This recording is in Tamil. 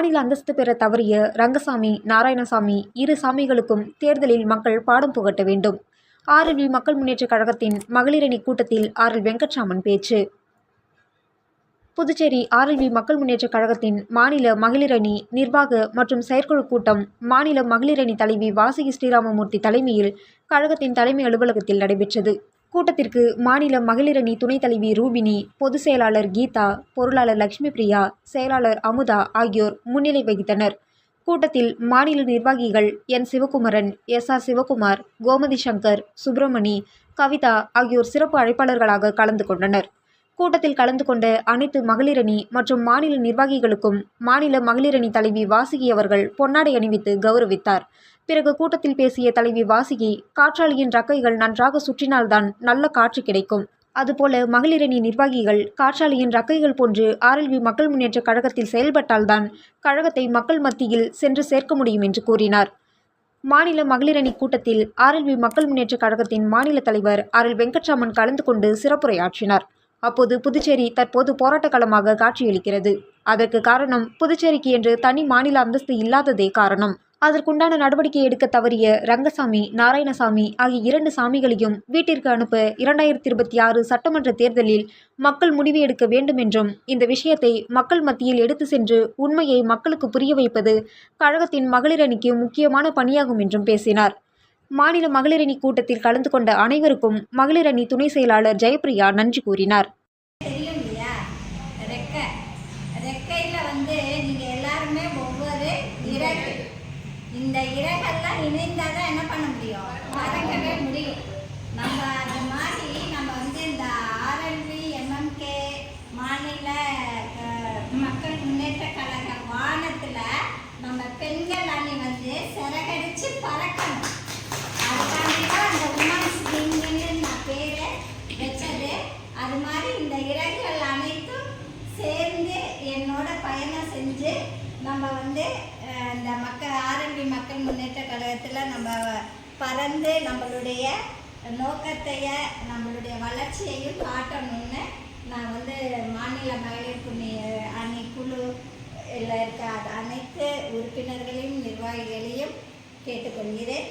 மாநில அந்தஸ்து பெற தவறிய ரங்கசாமி நாராயணசாமி இரு சாமிகளுக்கும் தேர்தலில் மக்கள் பாடம் புகட்ட வேண்டும். ஆர்எல்வி மக்கள் முன்னேற்றக் கழகத்தின் மகளிரணி கூட்டத்தில் ஆர்எல் வெங்கட்ராமன் பேச்சு. புதுச்சேரி ஆர்எல்வி மக்கள் முன்னேற்றக் கழகத்தின் மாநில மகளிரணி நிர்வாக மற்றும் செயற்குழு கூட்டம் மாநில மகளிரணி தலைவி வாசகி ஸ்ரீராமமூர்த்தி தலைமையில் கழகத்தின் தலைமை அலுவலகத்தில் நடைபெற்றது. கூட்டத்திற்கு மாநில மகளிரணி துணைத் தலைவி ரூபினி பொதுச் செயலாளர் கீதா பொருளாளர் லட்சுமி பிரியா செயலாளர் அமுதா ஆகியோர் முன்னிலை வகித்தனர். கூட்டத்தில் மாநில நிர்வாகிகள் N. Sivakumaran S. R. Sivakumar Gomathi Sankar Subramani Kavitha ஆகியோர் சிறப்பு அழைப்பாளர்களாக கலந்து கொண்டனர். கூட்டத்தில் கலந்து கொண்ட அனைத்து மகளிரணி மற்றும் மாநில நிர்வாகிகளுக்கும் மாநில மகளிரணி தலைவி வாசுகி அவர்கள் பொன்னாடை அணிவித்து கௌரவித்தார். பிறகு கூட்டத்தில் பேசிய தலைவி வாசிகி காற்றாலையின் ரக்கைகள் நன்றாக சுற்றினால்தான் நல்ல காற்று கிடைக்கும். அதுபோல மகளிரணி நிர்வாகிகள் காற்றாலையின் ரக்கைகள் போன்று ஆர்எல்வி மக்கள் முன்னேற்ற கழகத்தில் செயல்பட்டால்தான் கழகத்தை மக்கள் மத்தியில் சென்று சேர்க்க முடியும் என்று கூறினார். மாநில மகளிரணி கூட்டத்தில் ஆர்எல்வி மக்கள் முன்னேற்ற கழகத்தின் மாநில தலைவர் ஆர் எல் வெங்கட்ராமன் கலந்து கொண்டு சிறப்புரையாற்றினார். அப்போது புதுச்சேரி தற்போது போராட்டக்களமாக காட்சியளிக்கிறது. அதற்கு காரணம் புதுச்சேரிக்கு என்று தனி மாநில அந்தஸ்து இல்லாததே காரணம். அதற்குண்டான நடவடிக்கை எடுக்க தவறிய ரங்கசாமி நாராயணசாமி ஆகிய இரண்டு சாமிகளையும் வீட்டிற்கு அனுப்ப இரண்டாயிரத்தி இருபத்தி ஆறு சட்டமன்ற தேர்தலில் மக்கள் முடிவு எடுக்க வேண்டும் என்றும் இந்த விஷயத்தை மக்கள் மத்தியில் எடுத்து சென்று உண்மையை மக்களுக்கு புரிய வைப்பது கழகத்தின் மகளிரணி முக்கியமான பணியாகும் என்றும் பேசினார். மாநில மகளிரணி கூட்டத்தில் கலந்து கொண்ட அனைவருக்கும் மகளிரணி துணை செயலாளர் ஜெயப்பிரியா நன்றி கூறினார். வந்து நீங்க எல்லாருமே ஒவ்வொரு இந்த இறகெல்லாம் இணைந்தால் தான் என்ன பண்ண முடியும்? பறக்கவே முடியும். நம்ம அது மாதிரி நம்ம வந்து இந்த ஆர்எல்வி எம்எம்கே மாநில மக்கள் முன்னேற்ற கழக வானத்தில் நம்ம பெண்கள் அணி வந்து சிறகடிச்சு பறக்கணும். அதுக்காண்டி தான் அந்த உமன்ஸ் விங்குன்னு நான் பேரை வச்சது. அது மாதிரி இந்த இறகுகள் அனைத்தும் சேர்ந்து என்னோட பயணம் செஞ்சு நம்ம வந்து இந்த மக்கள் ஆரம்பி மக்கள் முன்னேற்ற கழகத்தில் நம்ம பறந்து நம்மளுடைய நோக்கத்தைய நம்மளுடைய வளர்ச்சியையும் காட்டணும்னு நான் வந்து மாநில மகளிர் புண்ணி அணி குழு இருக்க அனைத்து உறுப்பினர்களையும் நிர்வாகிகளையும் கேட்டுக்கொள்கிறேன்.